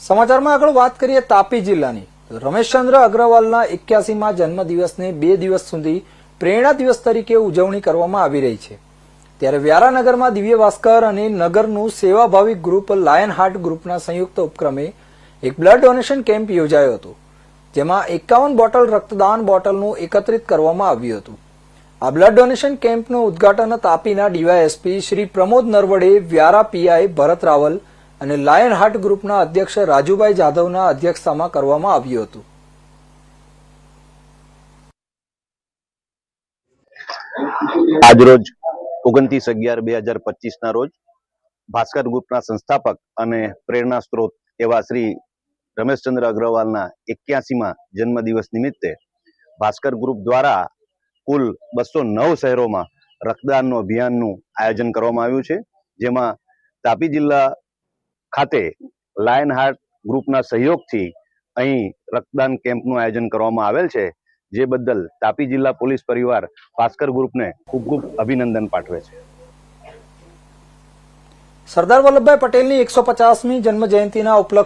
સમાચારમાં આગળ વાત કરીએ તાપી જિલ્લાની. રમેશચંદ્ર અગ્રવાલના એક્યાસીમાં જન્મદિવસને બે દિવસ સુધી પ્રેરણા દિવસ તરીકે ઉજવણી કરવામાં આવી રહી છે. ત્યારે વ્યારાનગરમાં દિવ્ય ભાસ્કર અને નગરનું સેવાભાવી ગ્રુપ લાયન હાર્ટ ગ્રુપના સંયુક્ત ઉપક્રમે એક બ્લડ ડોનેશન કેમ્પ યોજાયો હતો, જેમાં એકાવન બોટલ રક્તદાન બોટલનું એકત્રિત કરવામાં આવ્યું હતું. આ બ્લડ ડોનેશન કેમ્પનું ઉદ્ઘાટન તાપીના ડીવાયએસપી શ્રી પ્રમોદ નરવડે વ્યારા પીઆઈ ભરત રાવલ અને લાયન હાર્ટ ગ્રુપના અધ્યક્ષ રાજુભાઈ જાધવના અધ્યક્ષતામાં કરવામાં આવ્યું હતું. આજરોજ ઓગણત્રીસ અગિયાર બે હજાર પચીસના રોજ ભાસ્કર ગ્રુપના સંસ્થાપક અને પ્રેરણા સ્ત્રોત એવા શ્રી રમેશચંદ્ર અગ્રવાલના એક્યાસીમાં જન્મદિવસ નિમિત્તે ભાસ્કર ગ્રુપ દ્વારા કુલ બસો નવ શહેરોમાં રક્તદાનનું અભિયાનનું આયોજન કરવામાં આવ્યું છે, જેમાં તાપી જિલ્લા ખાતે લાયન હાર્ટ ગ્રુપના સહયોગથી અહીં રક્તદાન કેમ્પનું આયોજન કરવામાં આવેલ છે, જે બદલ તાપી જિલ્લા પોલીસ પરિવાર ભાસ્કર ગ્રુપને ખૂબ ખૂબ અભિનંદન પાઠવે છે. સરદાર વલ્લભભાઈ પટેલની એકસો પચાસમી જન્મ જયંતિના ઉપલક્ષ